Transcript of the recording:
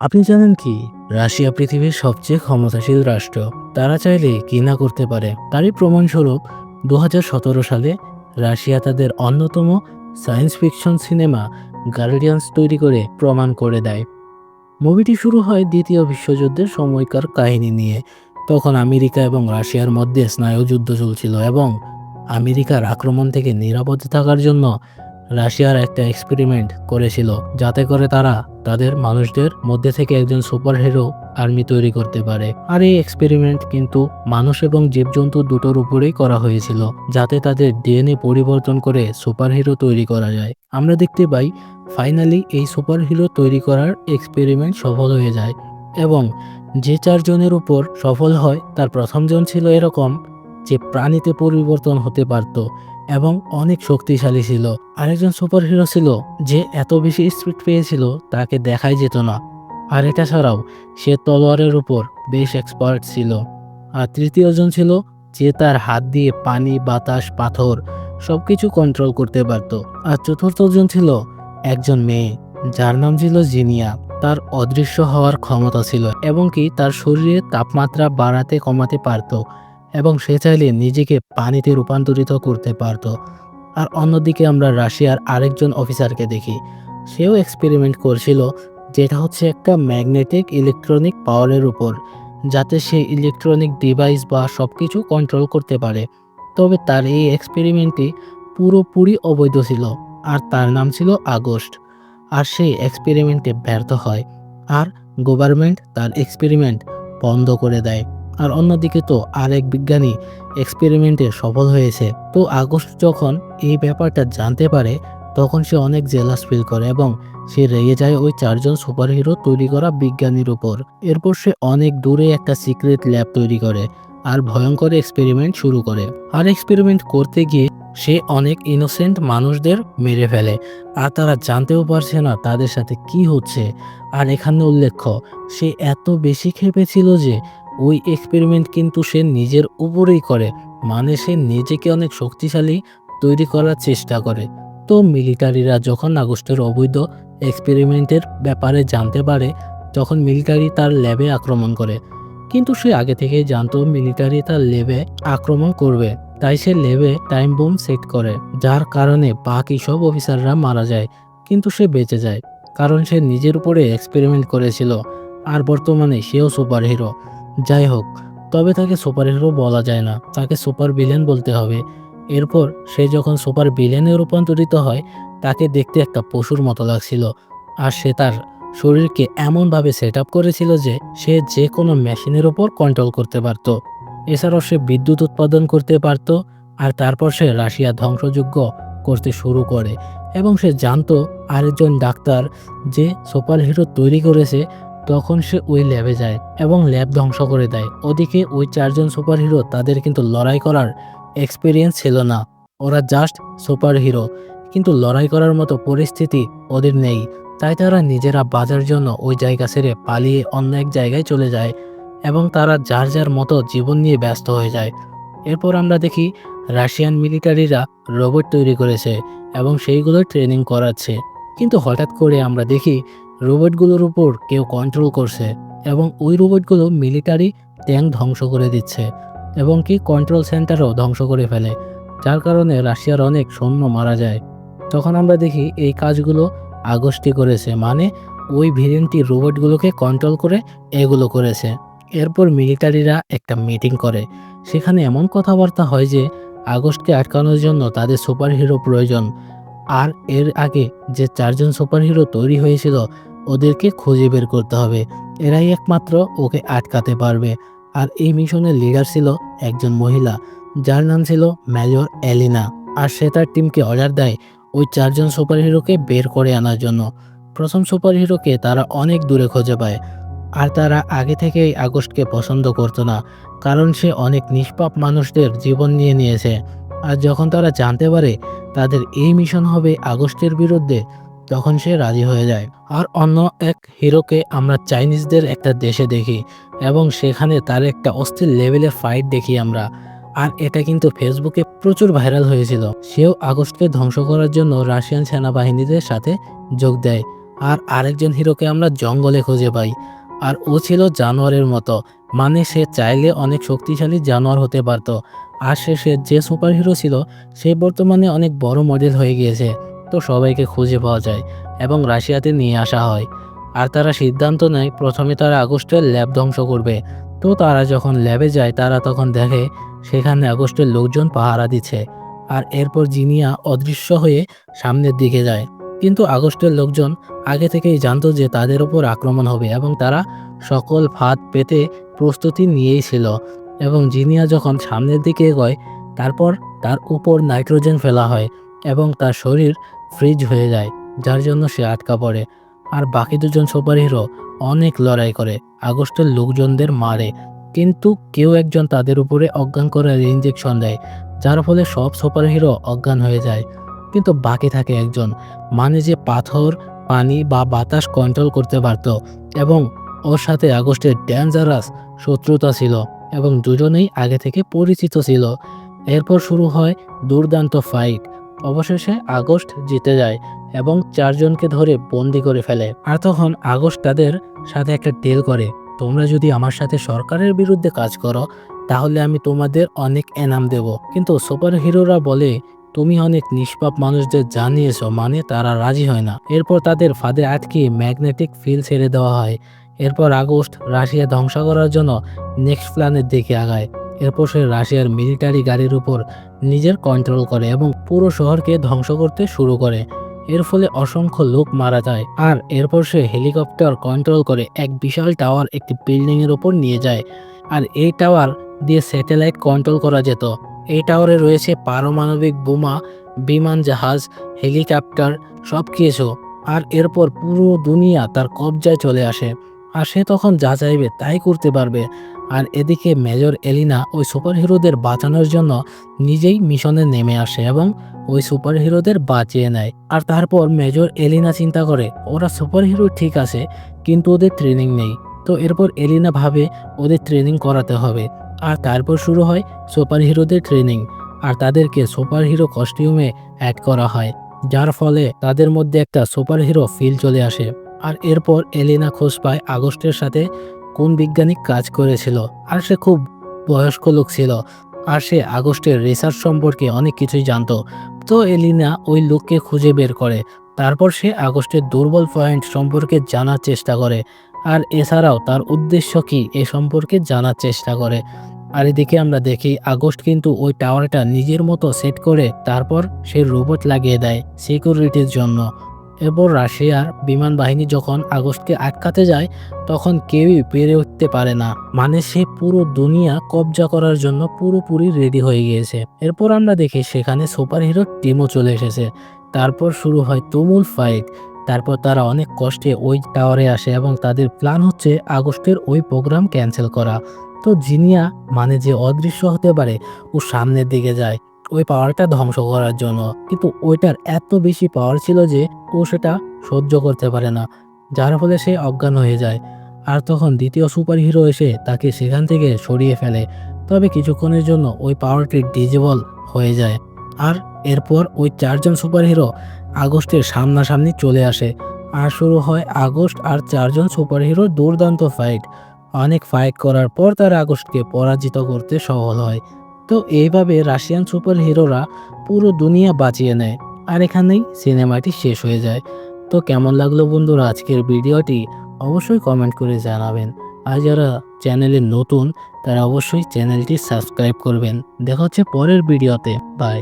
আপনি জানেন কি? রাশিয়া পৃথিবীর সবচেয়ে ক্ষমতাশীল রাষ্ট্র। তারা চাইলে কি না করতে পারে? তারই প্রমাণস্বরূপ দু হাজার সতেরো সালে রাশিয়া তাদের অন্যতম সায়েন্স ফিকশন সিনেমা গার্ডিয়ান্স তৈরি করে প্রমাণ করে দেয়। মুভিটি শুরু হয় দ্বিতীয় বিশ্বযুদ্ধের সময়কার কাহিনী নিয়ে। তখন আমেরিকা এবং রাশিয়ার মধ্যে স্নায়ুযুদ্ধ চলছিল এবং আমেরিকার আক্রমণ থেকে নিরাপদে থাকার জন্য রাশিয়ার একটা এক্সপেরিমেন্ট করেছিল, যাতে করে তারা তাদের মানুষদের মধ্যে থেকে একজন সুপারহিরো আর্মি তৈরি করতে পারে। আর এই এক্সপেরিমেন্ট কিন্তু মানুষ এবং জীবজন্তু দুটোর উপরেই করা হয়েছিল, যাতে তাদের ডিএনএ পরিবর্তন করে সুপারহিরো তৈরি করা যায়। আমরা দেখতে পাই ফাইনালি এই সুপারহিরো তৈরি করার এক্সপেরিমেন্ট সফল হয়ে যায় এবং যে চারজনের উপর সফল হয়, তার প্রথমজন ছিল এরকম যে প্রাণীতে পরিবর্তন হতে পারত এবং অনেক শক্তিশালী ছিল। আরেকজন সুপারহিরো ছিল যে এত বেশি স্পিড পেয়েছিল তাকে দেখাই যেত না। আর এটা ছাড়াও সে তলোয়ারের উপর বেশ এক্সপার্ট ছিল। আর তৃতীয়জন ছিল যে তার হাত দিয়ে পানি, বাতাস, পাথর সব কিছু কন্ট্রোল করতে পারত। আর চতুর্থজন ছিল একজন মেয়ে, যার নাম ছিল জিনিয়া। তার অদৃশ্য হওয়ার ক্ষমতা ছিল এবং কি তার শরীরে তাপমাত্রা বাড়াতে কমাতে পারত। এবং সে চাইলে নিজেকে পানিতে রূপান্তরিত করতে পারত। আর অন্যদিকে আমরা রাশিয়ার আরেকজন অফিসারকে দেখি। সেও এক্সপেরিমেন্ট করছিল যেটা হচ্ছে একটা ম্যাগনেটিক ইলেকট্রনিক পাওয়ারের উপর, যাতে সে ইলেকট্রনিক ডিভাইস বা সব কিছু কন্ট্রোল করতে পারে। তবে তার এই এক্সপেরিমেন্টটি পুরোপুরি অবৈধ ছিল, আর তার নাম ছিল আগস্ট। আর সেই এক্সপেরিমেন্টে ব্যর্থ হয়, আর গভর্নমেন্ট তার এক্সপেরিমেন্ট বন্ধ করে দেয়। আর অন্যদিকে তো আরেক বিজ্ঞানী এক্সপেরিমেন্টে সফল হয়েছে। তো আগস্ট যখন এই ব্যাপারটা জানতে পারে, তখন সে অনেক জেলাস ফিল করে এবং সে রেগে যায় ওই চারজন সুপারহিরো তৈরি করা বিজ্ঞানীর উপর। এরপর সে অনেক দূরে একটা সিক্রেট ল্যাব তৈরি করে আর ভয়ঙ্কর এক্সপেরিমেন্ট শুরু করে। আর এক্সপেরিমেন্ট করতে গিয়ে সে অনেক ইনোসেন্ট মানুষদের মেরে ফেলে আর তারা জানতেও পারছে না তাদের সাথে কি হচ্ছে। আর এখানে উল্লেখ্য, সে এত বেশি খেপেছিল যে ওই এক্সপেরিমেন্ট কিন্তু সে নিজের উপরেই করে। মানে সে নিজেকে অনেক শক্তিশালী তৈরি করার চেষ্টা করে। তো মিলিটারিরা যখন আগস্টের অবৈধ এক্সপেরিমেন্টের ব্যাপারে জানতে পারে, তখন মিলিটারি তার ল্যাবে আক্রমণ করে। কিন্তু সে আগে থেকেই জানতো মিলিটারি তার ল্যাবে আক্রমণ করবে। তাই সে ল্যাবে টাইম বোম সেট করে, যার কারণে বাকি সব অফিসাররা মারা যায়, কিন্তু সে বেঁচে যায়। কারণ সে নিজের উপরে এক্সপেরিমেন্ট করেছিল। আর বর্তমানে সেও সুপার হিরো যাই হোক, তবে তাকে সুপার হিরো বলা যায় না। তাকে সুপার ভিলেন বলতে হবে। এরপর সে যখন সুপার ভিলেনে রূপান্তরিত হয়, তাকে দেখতে একটা পশুর মতো লাগছিল। আর সে তার শরীরকে এমনভাবে সেট আপ করেছিল যে সে যে কোনো মেশিনের ওপর কন্ট্রোল করতে পারত। এছাড়াও সে বিদ্যুৎ উৎপাদন করতে পারত, আর তারপর সে রাশিয়া ধ্বংসযোগ্য করতে শুরু করে। এবং সে জানতো আরেকজন ডাক্তার যে সুপার হিরো তৈরি করেছে তখন সে ওই ল্যাবে যায় এবং ল্যাব ধ্বংস করে দেয়। ওদিকে ওই চারজন সুপার হিরো তাদের কিন্তু লড়াই করার এক্সপিরিয়েন্স ছিল না। ওরা জাস্ট সুপার হিরো কিন্তু লড়াই করার মতো পরিস্থিতি ওদের নেই। তাই তারা নিজেরা বাজার জন্য ওই জায়গা ছেড়ে পালিয়ে অন্য এক জায়গায় চলে যায় এবং তারা যার যার মতো জীবন নিয়ে ব্যস্ত হয়ে যায়। এরপর আমরা দেখি রাশিয়ান মিলিটারিরা রোবট তৈরি করেছে এবং সেইগুলো ট্রেনিং করাচ্ছে। কিন্তু হঠাৎ করে আমরা দেখি রোবটগুলোর উপর কেউ কন্ট্রোল করছে এবং ওই রোবটগুলো মিলিটারি ট্যাঙ্ক ধ্বংস করে দিচ্ছে এবং কি কন্ট্রোল সেন্টারও ধ্বংস করে ফেলে, যার কারণে রাশিয়ার অনেক সৈন্য মারা যায়। তখন আমরা দেখি এই কাজগুলো আগস্টই করেছে মানে ওই ভেরিয়েন্টটি রোবটগুলোকে কন্ট্রোল করে এগুলো করেছে। এরপর মিলিটারিরা একটা মিটিং করে, সেখানে এমন কথাবার্তা হয় যে আগস্টকে আটকানোর জন্য তাদের সুপার হিরো প্রয়োজন। আর এর আগে যে চারজন সুপার হিরো তৈরি হয়েছিল, ওদেরকে খুঁজে বের করতে হবে। এরাই একমাত্র ওকে আটকাতে পারবে। আর এই মিশনের লিডার ছিল একজন মহিলা, যার নাম ছিল মেজর এলিনা। আর সে তার টিমকে অর্ডার দেয় ওই চারজন সুপার হিরোকে বের করে আনার জন্য। প্রথম সুপার হিরোকে তারা অনেক দূরে খুঁজে পায়, আর তারা আগে থেকেই আগস্টকে পছন্দ করতো না, কারণ সে অনেক নিষ্পাপ মানুষদের জীবন নিয়ে নিয়েছে। আর যখন তারা জানতে পারে তাদের এই মিশন হবে আগস্টের বিরুদ্ধে, তখন সে রাজি হয়ে যায়। আর অন্য এক হিরোকে আমরা চাইনিজদের একটা দেশে দেখি এবং সেখানে তার একটা অস্থির লেভেলে ফাইট দেখি আমরা। আর এটা কিন্তু ফেসবুকে প্রচুর ভাইরাল হয়েছিল। সেও আগস্টকে ধ্বংস করার জন্য রাশিয়ান সেনাবাহিনীদের সাথে যোগ দেয়। আর আরেকজন হিরোকে আমরা জঙ্গলে খুঁজে পাই। আর ও ছিল জানোয়ারের মতো। মানে সে চাইলে অনেক শক্তিশালী জানোয়ার হতে পারত। আর শেষে যে সুপার হিরো ছিল, সে বর্তমানে অনেক বড় মডেল হয়ে গিয়েছে। তো সবাইকে খুঁজে পাওয়া যায় এবং রাশিয়াতে নিয়ে আসা হয়। আর তারা সিদ্ধান্ত নেয়, প্রথমে তারা আগস্টের ল্যাব ধ্বংস করবে। তো তারা যখন ল্যাবে যায়, তারা তখন দেখে সেখানে আগস্টের লোকজন পাহারা দিচ্ছে। আর এরপর জিনিয়া অদৃশ্য হয়ে সামনের দিকে যায়। কিন্তু আগস্টের লোকজন আগে থেকেই জানতো যে তাদের ওপর আক্রমণ হবে এবং তারা সকল ফাঁদ পেতে প্রস্তুতি নিয়েই ছিল। এবং জিনিয়া যখন সামনের দিকে এগোয়, তারপর তার উপর নাইট্রোজেন ফেলা হয় এবং তার শরীর ফ্রিজ হয়ে যায়, যার জন্য সে আটকা পড়ে। আর বাকি দুজন সুপার হিরো অনেক লড়াই করে, আগস্টের লোকজনদের মারে। কিন্তু কেউ একজন তাদের উপরে অজ্ঞান করার ইঞ্জেকশন দেয়, যার ফলে সব সুপার হিরো অজ্ঞান হয়ে যায়। কিন্তু বাকি থাকে একজন মানে যে পাথর, পানি বা বাতাস কন্ট্রোল করতে পারত এবং ওর সাথে আগস্টের ডেঞ্জারাস শত্রুতা ছিল। এবং দুজনেই আগে থেকে পরিচিত ছিল। এরপর শুরু হয় দুর্দান্ত ফাইট অবশেষে আগস্ট জিতে যায় এবং চারজনকে ধরে বন্দি করে ফেলে। আর তখন আগস্ট তাদের সাথে একটা টেল করে, তোমরা যদি আমার সাথে সরকারের বিরুদ্ধে কাজ করো, তাহলে আমি তোমাদের অনেক এনাম দেব। কিন্তু সুপার হিরোরা বলে, তুমি অনেক নিষ্পাপ মানুষদের জানিয়েছ মানে তারা রাজি হয় না। এরপর তাদের ফাঁদে আটকে ম্যাগনেটিক ফিল ছেড়ে দেওয়া হয়। এরপর আগস্ট রাশিয়া ধ্বংস করার জন্য নেক্সট প্ল্যানের দিকে আগায়। এরপর সে রাশিয়ার মিলিটারি গাড়ির উপর নিজের কন্ট্রোল করে এবং পুরো শহরকে ধ্বংস করতে শুরু করে। এর ফলে অসংখ্য লোক মারা যায় আর এরপর সে হেলিকপ্টার কন্ট্রোল করে এক বিশাল টাওয়ার একটি বিল্ডিং এর উপর নিয়ে যায়। আর এই টাওয়ার দিয়ে স্যাটেলাইট কন্ট্রোল করা যেত। এই টাওয়ারে রয়েছে পারমাণবিক বোমা, বিমান জাহাজ হেলিকপ্টার সব কিছু আর এরপর পুরো দুনিয়া তার কবজায় চলে আসে। আর সে তখন যা চাইবে তাই করতে পারবে। আর এদিকে মেজর এলিনা ওই সুপার হিরোদের বাঁচানোর জন্য নিজেই মিশনে নেমে আসে এবং ওই সুপার হিরোদের বাঁচিয়ে নেয়। আর তারপর মেজর এলিনা চিন্তা করে, ওরা সুপার হিরো ঠিক আছে, কিন্তু ওদের ট্রেনিং নেই। তো এরপর এলিনা ভাবে ওদের ট্রেনিং করাতে হবে। আর তারপর শুরু হয় সুপার হিরোদের ট্রেনিং আর তাদেরকে সুপার হিরো কস্টিউমে অ্যাড করা হয়, যার ফলে তাদের মধ্যে একটা সুপার হিরো ফিল চলে আসে। আর এরপর এলিনা খোঁজ পায় আগস্টের সাথে কোন বিজ্ঞানী কাজ করেছিল। আর সে খুব বয়স্ক লোক ছিল। আর সে আগস্টের রিসার্চ সম্পর্কে অনেক কিছুই জানতো। তো এলিনা ওই লোককে খুঁজে বের করে। তারপর সে আগস্টের দুর্বল পয়েন্ট সম্পর্কে জানার চেষ্টা করে। আর এছাড়াও তার উদ্দেশ্য কি এ সম্পর্কে জানার চেষ্টা করে। আর এদিকে আমরা দেখি আগস্ট কিন্তু ওই টাওয়ারটা নিজের মতো সেট করে তারপর সে রোবট লাগিয়ে দেয় সিকিউরিটির জন্য। এরপর রাশিয়ার বিমান বাহিনী যখন আগস্টকে আটকাতে যায়, তখন কেউই পেরে উঠতে পারে না। মানে সে পুরো দুনিয়া কবজা করার জন্য পুরোপুরি রেডি হয়ে গিয়েছে। এরপর আমরা দেখি সেখানে সুপার হিরো টিমও চলে এসেছে। তারপর শুরু হয় তুমুল ফাইট তারপর তারা অনেক কষ্টে ওই টাওয়ারে আসে এবং তাদের প্ল্যান হচ্ছে আগস্টের ওই প্রোগ্রাম ক্যান্সেল করা। তো জিনিয়া মানে যে অদৃশ্য হতে পারে, ও সামনের দিকে যায়। ওই পাওয়ারটা ধ্বংস করার জন্য। কিন্তু ওইটার এত বেশি পাওয়ার ছিল যে ও সেটা সহ্য করতে পারে না, যার ফলে সে অজ্ঞান হয়ে যায়। আর তখন দ্বিতীয় সুপার হিরো এসে তাকে সেখান থেকে সরিয়ে ফেলে। তবে কিছুক্ষণের জন্য ওই পাওয়ারটি ডিজেবল হয়ে যায়। আর এরপর ওই চারজন সুপার হিরো আগস্টের সামনাসামনি চলে আসে। আর শুরু হয় আগস্ট আর চারজন সুপার হিরোর দুর্দান্ত ফাইট অনেক ফাইট করার পর তারা আগস্টকে পরাজিত করতে সফল হয়। তো এইভাবে রাশিয়ান সুপার হিরোরা পুরো দুনিয়া বাঁচিয়ে নেয়, আর এখানেই সিনেমাটি শেষ হয়ে যায়। তো কেমন লাগল বন্ধুরা আজকের ভিডিওটি? অবশ্যই কমেন্ট করে জানাবেন। আর যারা চ্যানেলে নতুন, তারা অবশ্যই চ্যানেলটি সাবস্ক্রাইব করবেন। দেখা হচ্ছে পরের ভিডিওতে। বাই